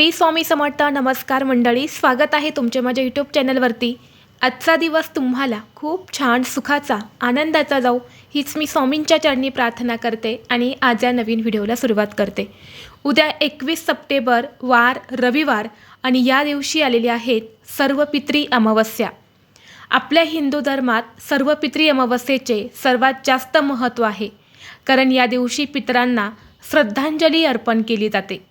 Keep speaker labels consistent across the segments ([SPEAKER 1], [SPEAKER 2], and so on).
[SPEAKER 1] श्री स्वामी समर्थ नमस्कार मंडळी स्वागत आहे तुमचे माझ्या यूट्यूब चॅनलवरती. आजचा दिवस तुम्हाला खूप छान सुखाचा आनंदाचा जाऊ हीच मी स्वामींच्या चरणी प्रार्थना करते आणि आज या नवीन व्हिडिओला सुरुवात करते. उद्या एकवीस सप्टेंबर वार रविवार आणि या दिवशी आलेली आहेत सर्व पित्री अमावस्या. आपल्या हिंदू धर्मात सर्व पित्री अमावस्येचे सर्वात जास्त महत्त्व आहे कारण या दिवशी पितरांना श्रद्धांजली अर्पण केली जाते.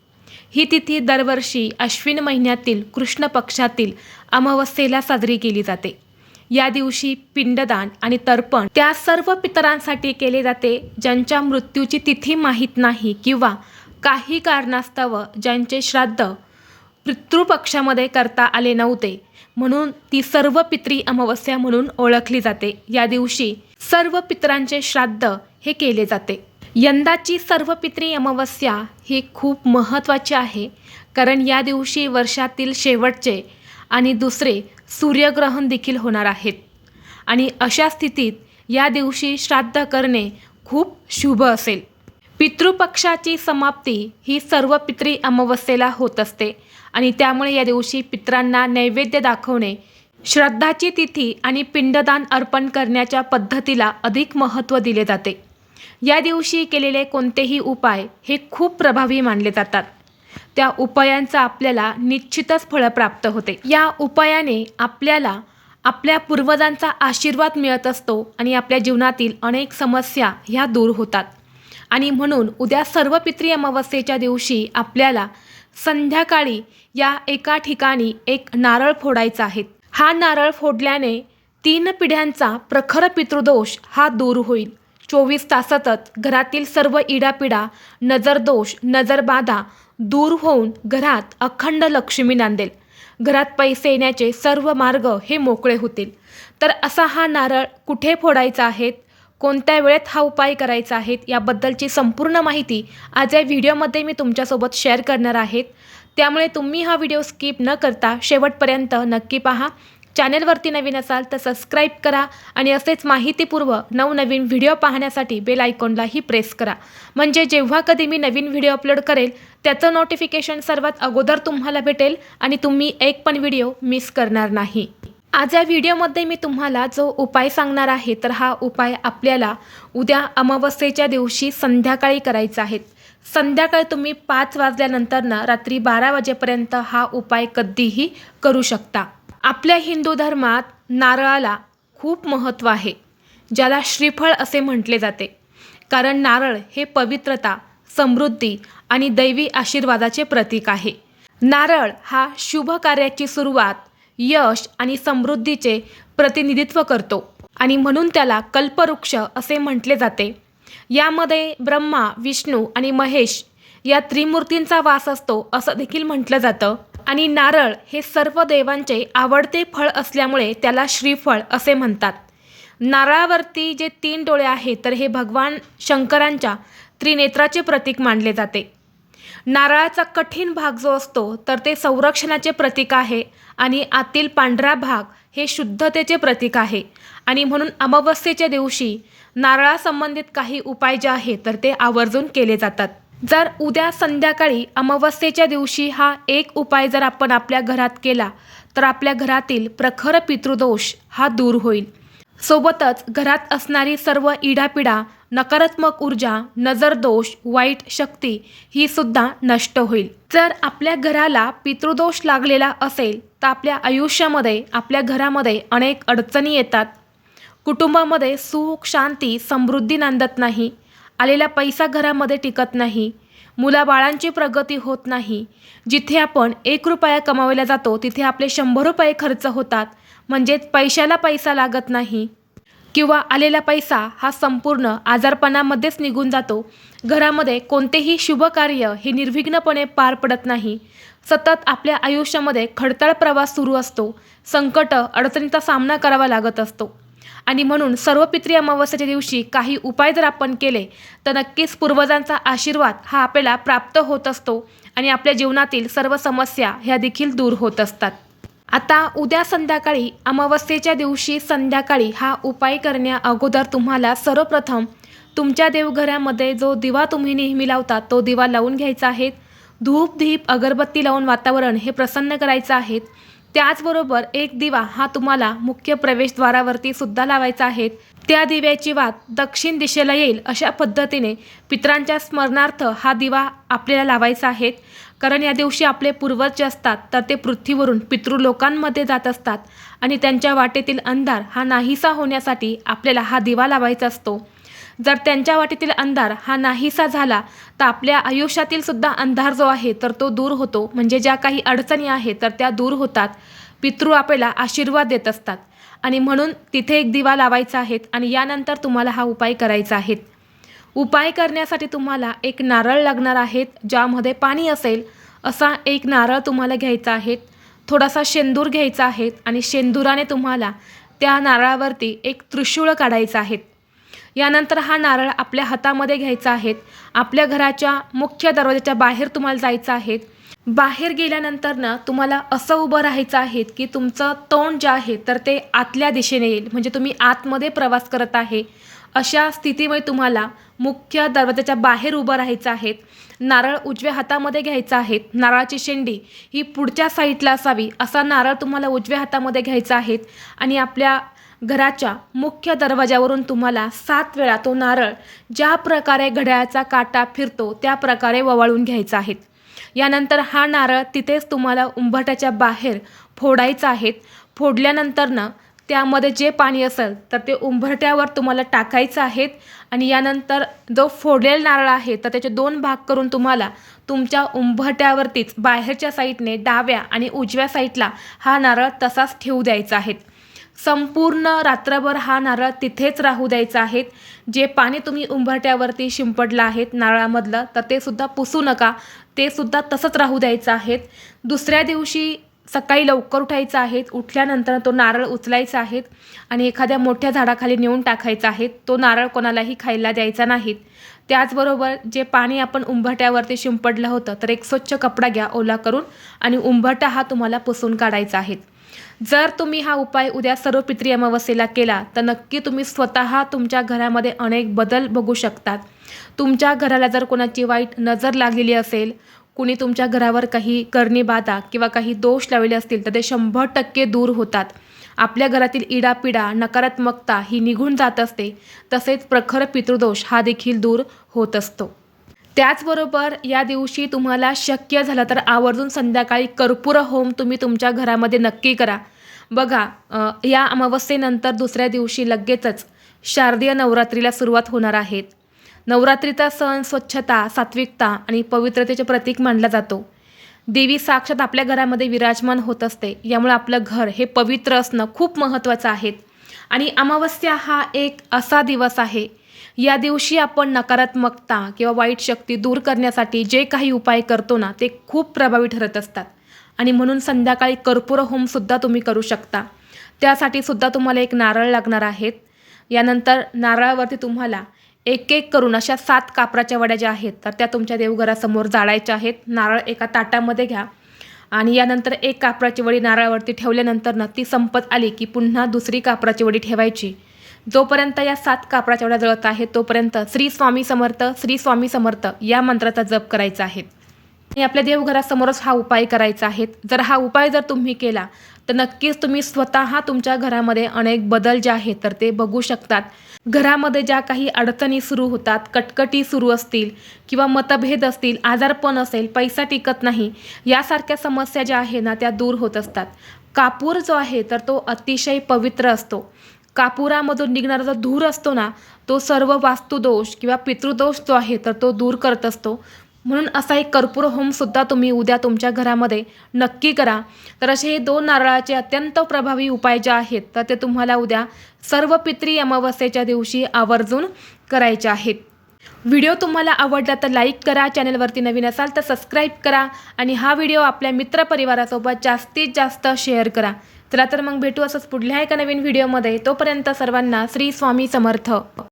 [SPEAKER 1] ही तिथी दरवर्षी अश्विन महिन्यातील कृष्ण पक्षातील अमावस्येला साजरी केली जाते. या दिवशी पिंडदान आणि तर्पण त्या सर्व पितरांसाठी केले जाते ज्यांच्या मृत्यूची तिथी माहीत नाही किंवा काही कारणास्तव ज्यांचे श्राद्ध पितृपक्षामध्ये करता आले नव्हते म्हणून ती सर्व पित्री अमावस्या म्हणून ओळखली जाते. या दिवशी सर्व पितरांचे श्राद्ध हे केले जाते. यंदाची सर्व पित्री अमावस्या ही खूप महत्त्वाची आहे कारण या दिवशी वर्षातील शेवटचे आणि दुसरे सूर्यग्रहण देखील होणार आहेत. आणि अशा स्थितीत या दिवशी श्राद्ध करणे खूप शुभ असेल. पितृपक्षाची समाप्ती ही सर्व पित्री अमावस्येला होत असते आणि त्यामुळे या दिवशी पितरांना नैवेद्य दाखवणे श्रद्धाची तिथी आणि पिंडदान अर्पण करण्याच्या पद्धतीला अधिक महत्त्व दिले जाते. या दिवशी केलेले कोणतेही उपाय हे खूप प्रभावी मानले जातात. त्या उपायांचा आपल्याला निश्चितच फळ प्राप्त होते. या उपायाने आपल्याला आपल्या पूर्वजांचा आशीर्वाद मिळत असतो आणि आपल्या जीवनातील अनेक समस्या ह्या दूर होतात. आणि म्हणून उद्या सर्व पित्री अमावस्येच्या दिवशी आपल्याला संध्याकाळी या एका ठिकाणी एक नारळ फोडायचा आहे. हा नारळ फोडल्याने तीन पिढ्यांचा प्रखर पितृदोष हा दूर होईल. चोवीस तासातच घरातील सर्व इडापिडा नजरदोष नजरबाधा दूर होऊन घरात अखंड लक्ष्मी नांदेल. घरात पैसे येण्याचे सर्व मार्ग हे मोकळे होतील. तर असा हा नारळ कुठे फोडायचा आहेत कोणत्या वेळेत हा उपाय करायचा आहे? याबद्दलची संपूर्ण माहिती आज या व्हिडिओमध्ये मी तुमच्यासोबत शेअर करणार आहेत त्यामुळे तुम्ही हा व्हिडिओ स्किप न करता शेवटपर्यंत नक्की पहा. चॅनेलवरती नवीन असाल तर सबस्क्राईब करा आणि असेच माहितीपूर्व नवनवीन व्हिडिओ पाहण्यासाठी बेल आयकॉनलाही प्रेस करा. म्हणजे जेव्हा कधी मी नवीन व्हिडिओ अपलोड करेल त्याचं नोटिफिकेशन सर्वात अगोदर तुम्हाला भेटेल आणि तुम्ही एक पण व्हिडिओ मिस करणार नाही. आज या व्हिडिओमध्ये मी तुम्हाला जो उपाय सांगणार आहे तर हा उपाय आपल्याला उद्या अमावस्येच्या दिवशी संध्याकाळी करायचा आहे. संध्याकाळी तुम्ही पाच वाजल्यानंतरनं रात्री बारा वाजेपर्यंत हा उपाय कधीही करू शकता. आपल्या हिंदू धर्मात नारळाला खूप महत्त्व आहे ज्याला श्रीफळ असे म्हटले जाते. कारण नारळ हे पवित्रता समृद्धी आणि दैवी आशीर्वादाचे प्रतीक आहे. नारळ हा शुभ कार्याची सुरुवात यश आणि समृद्धीचे प्रतिनिधित्व करतो आणि म्हणून त्याला कल्पवृक्ष असे म्हटले जाते. यामध्ये ब्रह्मा विष्णू आणि महेश या त्रिमूर्तींचा वास असतो असं देखील म्हटलं जातं. आणि नारळ हे सर्व देवांचे आवडते फळ असल्यामुळे त्याला श्रीफळ असे म्हणतात. नारळावरती जे तीन डोळे आहेत तर हे भगवान शंकरांच्या त्रिनेत्राचे प्रतीक मानले जाते. नारळाचा कठीण भाग जो असतो तर ते संरक्षणाचे प्रतीक आहे आणि आतील पांढरा भाग हे शुद्धतेचे प्रतीक आहे. आणि म्हणून अमावस्येच्या दिवशी नारळासंबंधित काही उपाय जे आहेत तर ते आवर्जून केले जातात. जर उद्या संध्याकाळी अमावस्येच्या दिवशी हा एक उपाय जर आपण आपल्या घरात केला तर आपल्या घरातील प्रखर पितृदोष हा दूर होईल. सोबतच घरात असणारी सर्व इडापिडा नकारात्मक ऊर्जा नजरदोष वाईट शक्ती ही सुद्धा नष्ट होईल. जर आपल्या घराला पितृदोष लागलेला असेल तर आपल्या आयुष्यामध्ये आपल्या घरामध्ये अनेक अडचणी येतात. कुटुंबामध्ये सुख शांती समृद्धी नांदत नाही. आलेला पैसा घरामध्ये टिकत नाही मुलाबाळांची प्रगती होत नाही. जिथे आपण एक रुपया कमावला जातो तिथे आपले शंभर रुपये खर्च होतात म्हणजेच पैशाला पैसा लागत नाही. किंवा आलेला पैसा हा संपूर्ण आजारपणामध्येच निघून जातो. घरामध्ये कोणतेही शुभ कार्य हे निर्विघ्नपणे पार पडत नाही. सतत आपल्या आयुष्यामध्ये खडतळ प्रवास सुरू असतो. संकट अडचणीचा सामना करावा लागत असतो. आणि म्हणून सर्व पित्री दिवशी काही उपाय जर आपण केले तर नक्कीच पूर्वजांचा आशीर्वाद हा आपल्याला प्राप्त होत असतो आणि आपल्या जीवनातील सर्व समस्या ह्या देखील दूर होत असतात. आता उद्या संध्याकाळी अमावस्येच्या दिवशी संध्याकाळी हा उपाय करण्या अगोदर तुम्हाला सर्वप्रथम तुमच्या देवघरामध्ये जो दिवा तुम्ही नेहमी लावता तो दिवा लावून घ्यायचा आहे. धूप धीप अगरबत्ती लावून वातावरण हे प्रसन्न करायचं आहे. त्याचबरोबर एक दिवा हा तुम्हाला मुख्य प्रवेशद्वारावरती सुद्धा लावायचा आहे. त्या दिव्याची वात दक्षिण दिशेला येईल अशा पद्धतीने पितरांच्या स्मरणार्थ हा दिवा आपल्याला लावायचा आहे. कारण या दिवशी आपले पूर्वज जे असतात तर ते पृथ्वीवरून पितृलोकांमध्ये जात असतात आणि त्यांच्या वाटेतील अंधार हा नाहीसा होण्यासाठी आपल्याला हा दिवा लावायचा असतो. जर त्यांच्या वाटेतील अंधार हा नाहीसा झाला तर आपल्या आयुष्यातील सुद्धा अंधार जो आहे तर तो दूर होतो. म्हणजे ज्या काही अडचणी आहेत तर त्या दूर होतात. पितृ आपल्याला आशीर्वाद देत असतात. आणि म्हणून तिथे एक दिवा लावायचा आहे आणि यानंतर तुम्हाला हा उपाय करायचा आहे. उपाय करण्यासाठी तुम्हाला एक नारळ लागणार आहेत ज्यामध्ये पाणी असेल असा एक नारळ तुम्हाला घ्यायचा आहे. थोडासा शेंदूर घ्यायचा आहे आणि शेंदुराने तुम्हाला त्या नारळावरती एक त्रिशूळ काढायचा आहे. यानंतर हा नारळ आपल्या हातामध्ये घ्यायचा आहे. आपल्या घराच्या मुख्य दरवाजाच्या बाहेर तुम्हाला जायचं आहे. बाहेर गेल्यानंतर ना तुम्हाला असं उभं राहायचं आहे की तुमचं तोंड जे आहे तर ते आतल्या दिशेने येईल. म्हणजे तुम्ही आतमध्ये प्रवास करत आहे. अशा स्थितीमुळे तुम्हाला मुख्य दरवाजाच्या बाहेर उभं राहायचं आहे. नारळ उजव्या हातामध्ये घ्यायचा आहे. नारळाची शेंडी ही पुढच्या साईडला असावी असा नारळ तुम्हाला उजव्या हातामध्ये घ्यायचा आहे आणि आपल्या घराच्या मुख्य दरवाजावरून तुम्हाला सात वेळा तो नारळ ज्या प्रकारे घड्याळाचा काटा फिरतो त्या प्रकारे ववाळून घ्यायचा आहे. यानंतर हा नारळ तिथेच तुम्हाला उंबरठ्याच्या बाहेर फोडायचा आहे. फोडल्यानंतरनं त्यामध्ये जे पाणी असेल तर ते उंबरट्यावर तुम्हाला टाकायचं आहेत. आणि यानंतर जो फोडलेला नारळ आहे तर त्याचे दोन भाग करून तुम्हाला तुमच्या उंबरट्यावरतीच बाहेरच्या साईडने डाव्या आणि उजव्या साईडला हा नारळ तसाच ठेवू द्यायचा आहे संपूर्ण रात्रभर हा नारळ तिथेच राहू द्यायचा आहे जे पाणी तुम्ही उंबरट्यावरती शिंपडलं आहे नारळामधलं तर ते सुद्धा पुसू नका. ते सुद्धा तसंच राहू द्यायचं आहे दुसऱ्या दिवशी सकाळी लवकर उठायचं आहे उठल्यानंतर तो नारळ उचलायचा आहे आणि एखाद्या मोठ्या झाडाखाली नेऊन टाकायचा आहे तो नारळ कोणालाही खायला द्यायचा नाहीत. त्याचबरोबर जे पाणी आपण उंबरट्यावरती शिंपडलं होतं तर एक स्वच्छ कपडा घ्या ओला करून आणि उंबरटा हा तुम्हाला पुसून काढायचा आहे जर तुम्ही हा उपाय उद्या सर्व पित्री अमावस्येला केला तर नक्की तुम्ही स्वतः तुमच्या घरामध्ये अनेक बदल बघू शकतात. तुमच्या घराला जर कोणाची वाईट नजर लागलेली असेल कुणी तुमच्या घरावर काही करणी बाधा किंवा काही दोष लावले असतील तर ते शंभर टक्के दूर होतात. आपल्या घरातील इडापिडा नकारात्मकता ही निघून जात असते. तसेच प्रखर पितृदोष हा देखील दूर होत असतो. त्याचबरोबर या दिवशी तुम्हाला शक्य झालं तर आवर्जून संध्याकाळी कर्पूर होम तुम्ही तुमच्या घरामध्ये नक्की करा. बघा या अमावस्येनंतर दुसऱ्या दिवशी लगेचच शारदीय नवरात्रीला सुरुवात होणार आहेत नवरात्रीचा सण स्वच्छता सात्विकता आणि पवित्रतेचे प्रतीक मानला जातो. देवी साक्षात आपल्या घरामध्ये विराजमान होत असते. यामुळे आपलं घर हे पवित्र असणं खूप महत्त्वाचं आहे. आणि अमावस्या हा एक असा दिवस आहे. या दिवशी आपण नकारात्मकता किंवा वाईट शक्ती दूर करण्यासाठी जे काही उपाय करतो ना ते खूप प्रभावी ठरत असतात. आणि म्हणून संध्याकाळी कर्पूर होमसुद्धा तुम्ही करू शकता. त्यासाठी सुद्धा तुम्हाला एक नारळ लागणार आहेत. यानंतर नारळावरती तुम्हाला एक एक करून अशा सात कापराच्या वड्या ज्या आहेत तर त्या तुमच्या देवघरासमोर जाळायच्या आहेत. नारळ एका ताटामध्ये घ्या. आणि यानंतर एक कापराची वडी नारळावरती ठेवल्यानंतर ना ती संपत आली की पुन्हा दुसरी कापराची वडी ठेवायची. जोपर्यंत या सात कापराच्या वड्या जळत आहेत तोपर्यंत श्री स्वामी समर्थ श्री स्वामी समर्थ या मंत्राचा जप करायचा आहे. आणि आपल्या देवघरासमोरच हा उपाय करायचा आहे. जर हा उपाय जर तुम्ही केला तर नक्कीच तुम्ही स्वतः तुमच्या घरामध्ये अनेक बदल जे आहेत तर ते बघू शकतात. घरामध्ये ज्या काही अडचणी सुरू होतात कटकटी सुरू असतील किंवा मतभेद असतील आजारपण असेल पैसा टिकत नाही यासारख्या समस्या ज्या आहे ना त्या दूर होत असतात. कापूर जो आहे तर तो अतिशय पवित्र असतो. कापुरामधून निघणारा जो धूर असतो ना तो सर्व वास्तुदोष किंवा पितृदोष जो आहे तर तो दूर करत असतो. म्हणून असा एक कर्पूर होमसुद्धा तुम्ही उद्या तुमच्या घरामध्ये नक्की करा. तर असे हे दोन नारळाचे अत्यंत प्रभावी उपाय जे आहेत तर ते तुम्हाला उद्या सर्व पित्री अमावस्येच्या दिवशी आवर्जून करायचे आहेत. व्हिडिओ तुम्हाला आवडला तर लाईक करा चॅनलवरती नवीन असाल तर सबस्क्राईब करा आणि हा व्हिडिओ आपल्या मित्रपरिवारासोबत जास्तीत जास्त शेअर करा. चला तर मग भेटू असंच पुढल्या एका नवीन व्हिडिओमध्ये. तोपर्यंत सर्वांना श्री स्वामी समर्थ.